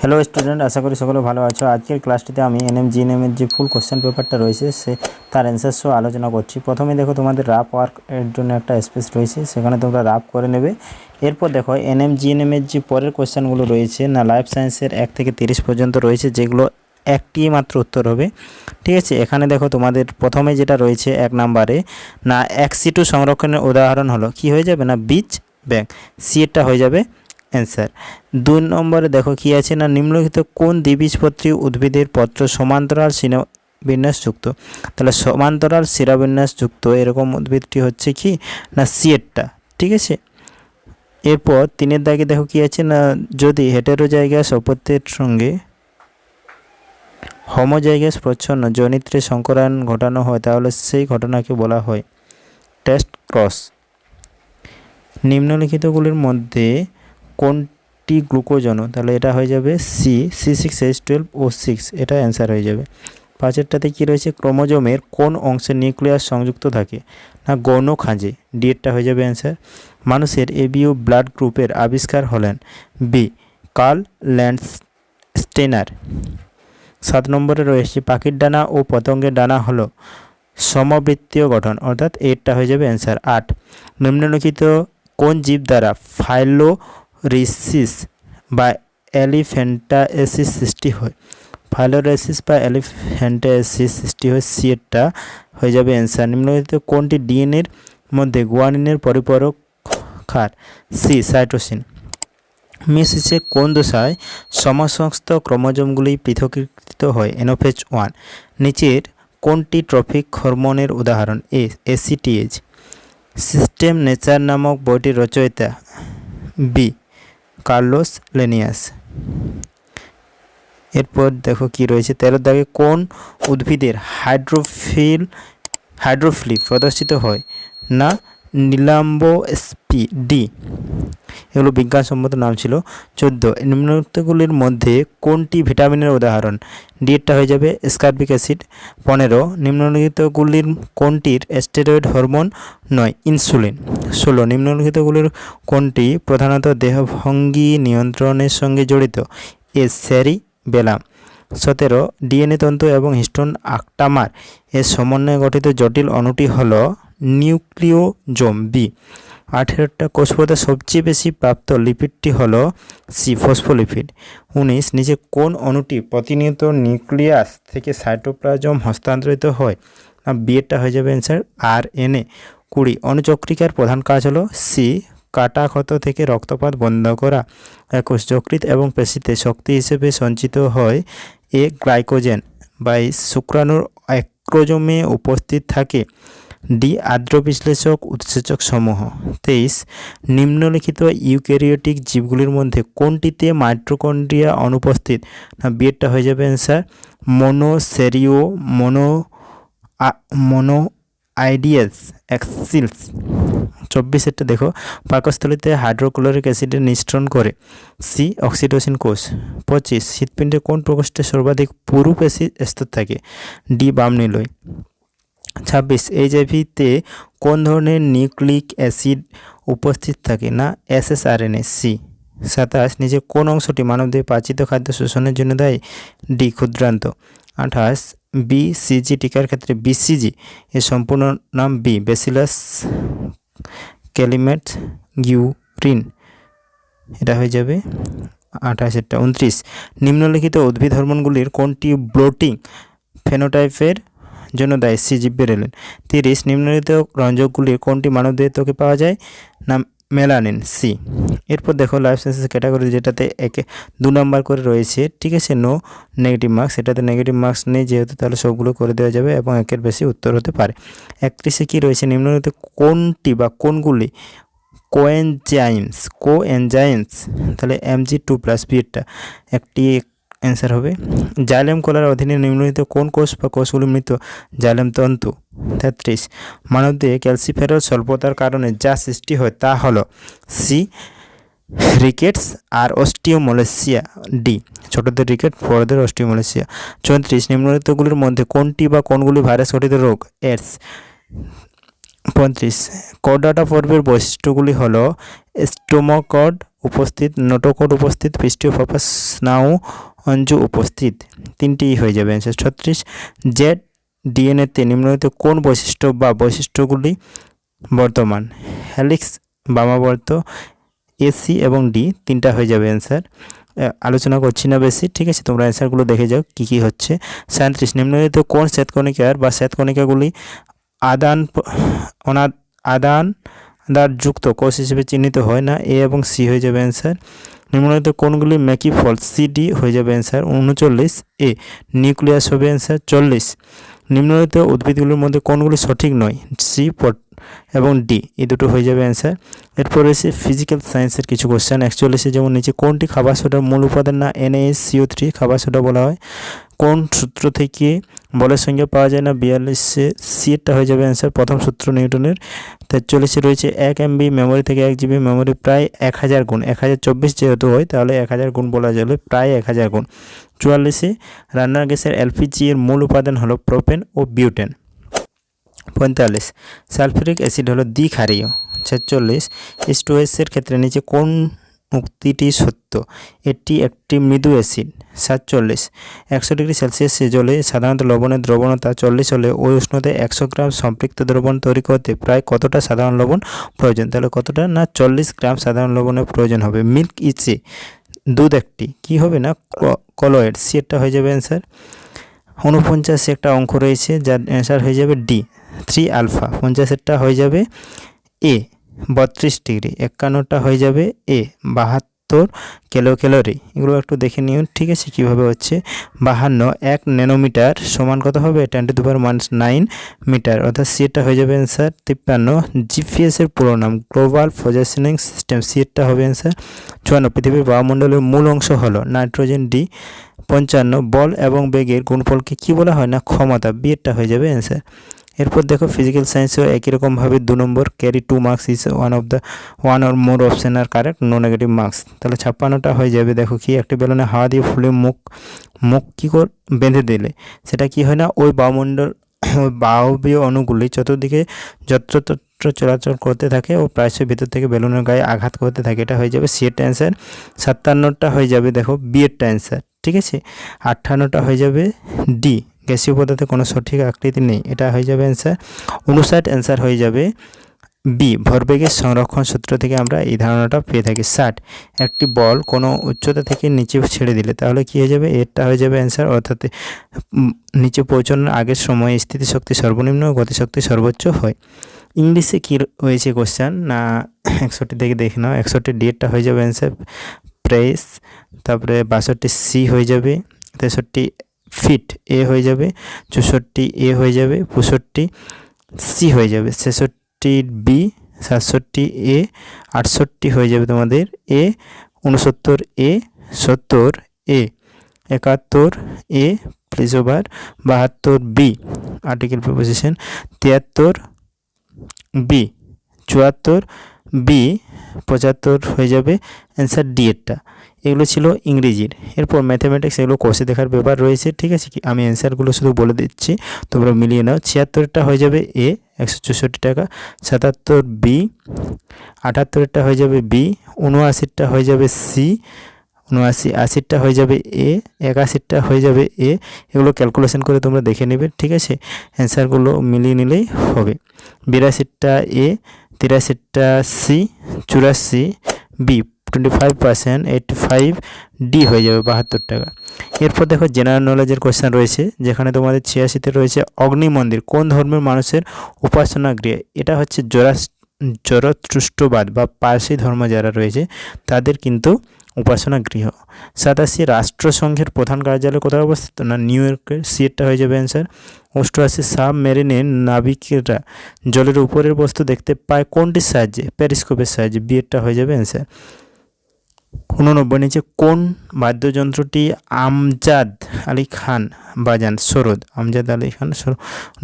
Hello student আশা করি সকলে ভালো আছো। আজকের ক্লাসটিতে আমি এনএম জিএনএমের যে ফুল কোশ্চেন পেপারটা রয়েছে, সে তার অ্যান্সার সহ আলোচনা করছি। প্রথমে দেখো তোমাদের রাফ ওয়ার্ক এর জন্য একটা স্পেস রয়েছে, সেখানে তোমরা রাফ করে নেবে। এরপর দেখো এনএম জিএনএমের যে পরের কোশ্চেনগুলো রয়েছে, না লাইফ সায়েন্সের এক থেকে তিরিশ পর্যন্ত রয়েছে, যেগুলো একটি মাত্র উত্তর হবে। ঠিক আছে, এখানে দেখো তোমাদের প্রথমে যেটা রয়েছে এক নাম্বারে, না, এক সিটু সংরক্ষণের উদাহরণ হলো, কি হয়ে যাবে না, বীজ ব্যাংক সি এরটা হয়ে যাবে। অ্যান্সার দুই নম্বরে দেখো কি আছে না, নিম্নলিখিত কোন দ্বিবীজপত্রী উদ্ভিদের পত্র সমান্তরাল শিরাবিন্যাস যুক্ত তাহলে সমান্তরাল শিরাবিন্যাস যুক্ত এরকম উদ্ভিদটি হচ্ছে কি? না সিয়েরটা ঠিক আছে? এরপর তিনের দাগে দেখো কি আছে না, যদি হেটেরোজাইগাস অপত্যের সঙ্গে হোমোজাইগাস প্রচ্ছন্ন জনিত্রে সংকরায়ন ঘটানো হয়, তাহলে সেই ঘটনাকে বলা হয় টেস্ট ক্রস। নিম্নলিখিতগুলির মধ্যে কোনটি গ্লুকোজনু তাহলে এটা হয়ে যাবে C C six H twelve O six এটা অ্যান্সার হয়ে যাবে। পাঁচেরটাতে কী রয়েছে? ক্রোমোজোমের কোন অংশে নিউক্লিয়াস সংযুক্ত থাকে? না গৌণ খাঁজে ডি এরটা হয়ে যাবে অ্যান্সার মানুষের এবিও ব্লাড গ্রুপের আবিষ্কার হলেন বি কার্ল ল্যান্ড স্টেনার সাত নম্বরে রয়েছে, পাখির ডানা ও পতঙ্গের ডানা হলো সমবৃত্তীয় গঠন, অর্থাৎ এরটা হয়ে যাবে অ্যান্সার আট। নিম্নলিখিত কোন জীব দ্বারা ফাইলোরিসিস বা এলিফ্যান্টাএসিস সৃষ্টি হয়। ফাইলোরেসিস বা এলিফ্যান্টাএসিস সৃষ্টি হয় সি এরটা হয়ে যাবে অ্যান্সার। নিম্নলিখিত কোনটি ডিএনএর মধ্যে গুয়ানিনের পরিপূরক খার সি, সাইটোসিন। মিসিসে কোন দশায় সমসংস্থ ক্রোমোজোমগুলি পৃথকীকৃত হয়? Anaphase one. নিচের কোনটি ট্রফিক হরমোনের উদাহরণ? এ, এসিটিএইচ। সিস্টেম নেচার নামক বইটির রচয়িতা। B Carlos Linnaeus. এরপর দেখো কি রয়েছে, তেরো দাগে কোন উদ্ভিদের হাইড্রোফিল হাইড্রোফিলি প্রদর্শিত হয়? না, নীলাম্ব স্পি ডি। এগুলো বিজ্ঞানসম্মত নাম ছিল। চোদ্দ, নিম্নোক্তগুলির মধ্যে কোনটি ভিটামিনের উদাহরণ? ডিএরটা হয়ে যাবে স্কার্বিক অ্যাসিড পনেরো নিম্নলিখিতগুলির কোনটির স্টেরয়েড হরমোন নয়? ইনসুলিন ষোলো নিম্নলিখিতগুলির কোনটি প্রধানত দেহভঙ্গি নিয়ন্ত্রণের সঙ্গে জড়িত? এ স্যারি বেলাম সতেরো, ডিএনএ তন্তু এবং হিস্টোন আক্টামার। এর সমন্বয়ে গঠিত জটিল অণুটি হল নিউক্লিওজোম, বি। আঠেরোটা কোষ কোষপথে সবচেয়ে বেশি প্রাপ্ত লিপিডটি হল সি ফসফোলিপিড। উনিশ, নিচে কোন অণুটি প্রতিনিয়ত নিউক্লিয়াস থেকে সাইটোপ্লাজম হস্তান্তরিত হয়? না বিয়েরটা হয়ে যাবে অ্যান্সার আর এন এ। কুড়ি অনুচক্রিকার প্রধান কাজ হলো সি কাটা ক্ষত থেকে রক্তপাত বন্ধ করা। একুশ যকৃত এবং পেশিতে শক্তি হিসেবে সঞ্চিত হয় এ গ্লাইকোজেন। বাইশ, শুক্রাণুর অ্যাক্রোজমে উপস্থিত থাকে। ডি আর্দ্র বিশ্লেষক উৎসেচক সমূহ তেইশ, নিম্নলিখিত ইউক্যারিওটিক জীবগুলির মধ্যে কোনটিতে মাইট্রোকন্ড্রিয়া অনুপস্থিত? না বিয়েরটা হয়ে যাবে অ্যান্সার, মোনোসেরিও, মোনো মোনো আইডিয়াস, অ্যাক্সিলস। চব্বিশেরটা দেখো, পাকস্থলিতে হাইড্রোক্লোরিক অ্যাসিডের নিঃসরণ করে। সি, অক্সিটোসিন কোষ। পঁচিশ শীতপিণ্ডে কোন প্রকোষ্ঠে সর্বাধিক পুরু পেশি স্তর থাকে? ডি বামনিলয় ছাব্বিশ এইচআইভিতে কোন ধরনের নিউক্লিক অ্যাসিড উপস্থিত থাকে? না এসএসআরএনএ সি সাতাশ, নিচে কোন অংশটি মানবদেহে পাচিত খাদ্য শোষণের জন্য দায়ী? ডি, ক্ষুদ্রান্ত। আঠাশ বিসিজি টিকার ক্ষেত্রে বিসিজি এর সম্পূর্ণ নাম বি বেসিলাস ক্যালিমেট গিউরিন এটা হয়ে যাবে আঠাশেরটা, উনত্রিশ। নিম্নলিখিত উদ্ভিদ হরমোনগুলির কোনটি ব্লোটিং ফেনোটাইপের জন্য দায়ী সি জিব্বের এলেন তিরিশ নিম্নলিখিত রঞ্জকগুলির কোনটি মানবদেহের ত্বকে পাওয়া যায়? না, মেলানিন, সি। এরপর দেখো লাইফ সায়েন্সেস ক্যাটাগরি যেটাতে একে দু নম্বর করে রয়েছে। ঠিক আছে নো নেগেটিভ মার্কস এটাতে নেগেটিভ মার্কস নেই, যেহেতু তাহলে সবগুলো করে দেওয়া যাবে এবং একের বেশি উত্তর হতে পারে। একত্রিশে কী রয়েছে? নিম্নলিখিত কোনটি বা কোনগুলি? Coenzymes coenzymes. তাহলে এমজি টু প্লাস বিটা একটি অ্যান্সার হবে। জাইলেম কলার অধীনে নিম্নলিখিত কোন কোষ বা কোষগুলি মৃত? জাইলেম তন্তু, তেত্রিশ। মানবদেহে ক্যালসিফেরল স্বল্পতার কারণে যা সৃষ্টি হয় তা হলো সি রিকেটস আর অস্টিওমলেসিয়া ডি ছোটদের রিকেট বড়দের অস্টিওমলেসিয়া চৌত্রিশ, নিম্নলিখিতগুলির মধ্যে কোনটি বা কোনগুলি ভাইরাস ঘটিত রোগ? এডস পঁয়ত্রিশ করডাটা পর্বের বৈশিষ্ট্যগুলি হলো স্টোমোকড উপস্থিত, নোটোকোড উপস্থিত, পৃষ্ঠীয় ফাঁপা স্নায়ু অঞ্জু উপস্থিত। তিনটিই হয়ে যাবে অ্যান্সার। ছত্রিশ, জেড ডিএনএতে নিম্নলিখিত কোন বৈশিষ্ট্য বা বৈশিষ্ট্যগুলি বর্তমান? হ্যালিক্স বামাবর্ত, এসি এবং ডি, তিনটা হয়ে যাবে অ্যান্সার। আলোচনা করছি না বেশি, ঠিক আছে? তোমরা অ্যান্সারগুলো দেখে যাও, কী কী হচ্ছে। সাঁত্রিশ, নিম্নলিখিত কোন শ্বেতকণিকার বা শ্বেতকণিকাগুলি আদান অনাদ আদান যুক্ত কোষ হিসেবে চিহ্নিত হয় না? এ এবং সি হয়ে যাবে অ্যান্সার। নিম্নলিখিত কোনগুলি ম্যাকি ফল সি ডি হয়ে যাবে অ্যান্সার উনচল্লিশ এ নিউক্লিয়াস হবে অ্যান্সার চল্লিশ। নিম্নলিখিত উদ্ভিদগুলির মধ্যে কোনগুলি সঠিক নয় সি পট এবং ডি এই দুটো হয়ে যাবে অ্যান্সার এরপর রয়েছে ফিজিক্যাল সায়েন্সের কিছু কোশ্চেন একচল্লিশে যেমন নিচে কোনটি খাবার সোডার মূল উপাদান না এনএস সিও থ্রি খাবার সোডা বলা হয়। কোন সূত্র থেকে বলের সংখ্যা পাওয়া যায় না? বিয়াল্লিশে সিটা হয়ে যাবে অ্যান্সার প্রথম সূত্র নিউটনের। তেতাল্লিশে রয়েছে এক এমবি মেমোরি থেকে এক জিবি মেমোরি প্রায় এক হাজার গুণ। এক হাজার চব্বিশ যেহেতু হয়, তাহলে এক হাজার গুণ বলা যাবে প্রায় এক হাজার গুণ। চুয়াল্লিশে রান্নার গ্যাসের এলপিজি এর মূল উপাদান হলো প্রোপেন ও বিউটেন পঁয়তাল্লিশ সালফিউরিক অ্যাসিড হলো দ্বিক্ষারীয়। ছেচল্লিশ এর ক্ষেত্রে নিচে কোন উক্তিটি সত্য? এটি একটি মৃদু অ্যাসিড। সাতচল্লিশ। একশো ডিগ্রি সেলসিয়াসে জলে সাধারণত লবণের দ্রবণতা চল্লিশ হলে ওই উষ্ণতায় একশো গ্রাম সম্পৃক্ত দ্রবণ তৈরি করতে প্রায় কতটা সাধারণ লবণ প্রয়োজন? তাহলে কতটা না চল্লিশ গ্রাম সাধারণ লবণের প্রয়োজন হবে? মিল্ক ইচে, দুধ একটি, কি হবে না? কলয়েড, সি একটা হয়ে যাবে অ্যান্সার। উনপঞ্চাশে একটা অঙ্ক রয়েছে, যার অ্যান্সার হয়ে যাবে ডি, থ্রি আলফা। পঞ্চাশেরটা হয়ে যাবে এ, বত্রিশ ডিগ্রি। একান্নটা হয়ে যাবে এ, বাহাত্তর কিলো ক্যালোরি। এগুলো একটু দেখে নিও ঠিক আছে? কীভাবে হচ্ছে? বাহান্ন, এক ন্যানোমিটার সমান কত হবে? টেন টু দুবার মাইনাস নাইন মিটার অর্থাৎ সিটা হয়ে যাবে অ্যান্সার তিপ্পান্ন। জিপিএসের পুরো নাম গ্লোবাল পজিশনিং সিস্টেম সিটা হবে অ্যান্সার চুয়ান্ন। পৃথিবীর বায়ুমণ্ডলের মূল অংশ হলো নাইট্রোজেন ডি পঞ্চান্ন। বল এবং বেগের গুণফলকে কি বলা হয় না? ক্ষমতা বিয়েরটা হয়ে যাবে অ্যান্সার এরপর দেখো ফিজিক্যাল সায়েন্সেও একই রকমভাবে দু নম্বর carry two marks is one of the one or more option are correct no negative marks তাহলে ছাপ্পান্নটা হয়ে যাবে, দেখো কি, একটি বেলুনে হাওয়া দিয়ে ফুলে মুখ মুখ কী কর, বেঁধে দিলে। সেটা কি হয় না, ওই বায়ুমণ্ডল ওই বায়বীয় অণুগুলি চতুর্দিকে যত্রতত্র চলাচল করতে থাকে ও প্রায়শই ভিতর থেকে বেলুনের গায়ে আঘাত করতে থাকে। এটা হয়ে যাবে সিএরটা অ্যান্সার সাতান্নটা হয়ে যাবে, দেখো বিয়েরটা অ্যান্সার ঠিক আছে? আটান্নটা হয়ে যাবে ডি গ্যাসীয় পদার্থে কোনো সঠিক আকৃতি নেই। এটা হয়ে যাবে অ্যান্সার উনষাট অ্যান্সার হয়ে যাবে বি ভরবেগের সংরক্ষণ সূত্র থেকে আমরা এই ধারণাটা পেয়ে থাকি। ষাট, একটি বল কোনো উচ্চতা থেকে নিচে ছেড়ে দিলে তাহলে কী হয়ে যাবে? এরটা হয়ে যাবে অ্যান্সার অর্থাৎ নিচে পৌঁছানোর আগের সময় স্থিতিশক্তি সর্বনিম্ন গতিশক্তি সর্বোচ্চ হয়। ইংলিশে কী রয়েছে কোশ্চেন না, একষট্টি থেকে দেখে নাও। একষট্টি ডিএরটা হয়ে যাবে অ্যান্সার প্রেস, তারপরে বাষট্টি সি হয়ে যাবে। তেষট্টি ফিট এ হয়ে যাবে, চৌষট্টি এ হয়ে যাবে, পঁয়ষট্টি সি হয়ে যাবে, ছেষট্টি বি, সাতষট্টি এ, আটষট্টি হয়ে যাবে তোমাদের এ, উনসত্তর এ, সত্তর এ, একাত্তর এ প্লিজ ওভার, বাহাত্তর বি, আর্টিকেল প্রিপোজিশন, তিয়াত্তর বি, চুয়াত্তর বি, পঁচাত্তর হয়ে যাবে, অ্যান্সার ডি এরটা এগুলো ছিল ইংরেজির। এরপর ম্যাথামেটিক্স এগুলো কোষে দেখার ব্যাপার রয়েছে, ঠিক আছে? কি আমি অ্যান্সারগুলো শুধু বলে দিচ্ছি, তোমরা মিলিয়ে নাও। ছিয়াত্তরটা হয়ে যাবে এ একশো চৌষট্টি টাকা। সাতাত্তর বি আটাত্তরটা হয়ে যাবে বি উনআশিটা হয়ে যাবে সি উনআশি আশিটা হয়ে যাবে এ একাশিটা হয়ে যাবে এ এগুলো ক্যালকুলেশন করে তোমরা দেখে নেবে, ঠিক আছে? অ্যান্সারগুলো মিলিয়ে নিলেই হবে। বিরাশিটা এ তিরাশিটা সি চুরাশি B twenty five percent eighty five D হয়ে যাবে বাহাত্তর টাকা। এরপর দেখো জেনারেল নলেজের কোয়েশ্চেন রয়েছে, যেখানে তোমাদের ছিয়াশিতে রয়েছে অগ্নি মন্দির, কোন ধর্মের মানুষের উপাসনা গৃহ? এটা হচ্ছে জোরা জরতুষ্টবাদ বা পার্সি ধর্ম যারা রয়েছে, তাদের কিন্তু উপাসনা গৃহ। সাতাশি রাষ্ট্রসংঘের প্রধান কার্যালয় কোথায় অবস্থিত? না, নিউ ইয়র্কের সিএরটা হয়ে যাবে অ্যান্সার অষ্টআশি সাবমেরিনের নাবিকেরা জলের উপরের বস্তু দেখতে পায়, কোনটির সাহায্যে? প্যারিস্কোপের সাহায্যে, বিয়েরটা হয়ে যাবে অ্যান্সার উননব্বই নিচে কোন বাদ্যযন্ত্রটি আমজাদ আলী খান বাজান? সরোদ। আমজাদ আলী খান, সরোদ।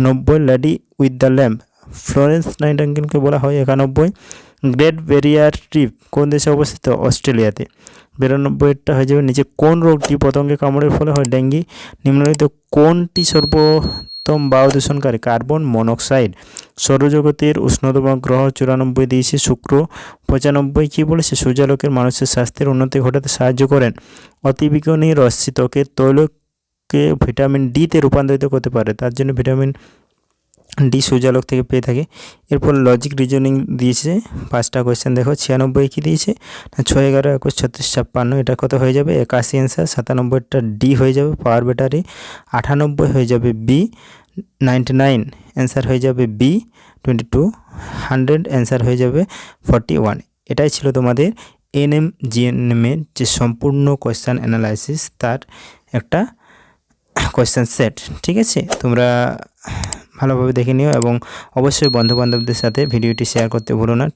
নব্বই, lady with the lamp. Florence নাইটাঙ্গেলকে বলা হয় একানব্বই। গ্রেট ব্যারিয়ার রিফ কোন দেশে অবস্থিত? অস্ট্রেলিয়াতে। বিরানব্বইটা হয়ে যাবে নিচে কোন রোগটি পতঙ্গে কামড়ের ফলে হয়? ডেঙ্গি। নিম্নলিখিত কোনটি সর্বোত্তম বায়ু দূষণকারী? Carbon monoxide. সৌরজগতের উষ্ণতম গ্রহ চুরানব্বই দিয়েছে শুক্র। পঁচানব্বই কী বলেছে? সূর্যালোকের মানুষের স্বাস্থ্যের উন্নতি ঘটাতে সাহায্য করেন। অতিবিজ্ঞানী রশ্মি ত্বকের তৈলকে ভিটামিন ডিতে রূপান্তরিত করতে পারে। তার জন্য ভিটামিন ডি সূর্যালোক থেকে পেয়ে থাকে। এরপর লজিক রিজনিং দিয়েছে। পাঁচটা কোয়েশ্চেন দেখো, ছিয়ানব্বই কী দিয়েছে? না, ছয়, এগারো, একুশ, ছত্রিশ, ছাপ্পান্ন, এটা কত হয়ে যাবে? একাশি অ্যান্সার সাতানব্বইটা ডি হয়ে যাবে পাওয়ার ব্যাটারি আটানব্বই হয়ে যাবে বি নাইনটি নাইন অ্যান্সার হয়ে যাবে B twenty two hundred answer হয়ে যাবে ফর্টি ওয়ান এটাই ছিল তোমাদের এন এম জিএনএমের যে সম্পূর্ণ কোয়েশ্চান অ্যানালাইসিস তার একটা কোয়েশ্চেন সেট ঠিক আছে? তোমরা ভালোভাবে দেখে নিও এবং অবশ্যই বন্ধুবান্ধবদের সাথে ভিডিওটি শেয়ার করতে ভুলো না।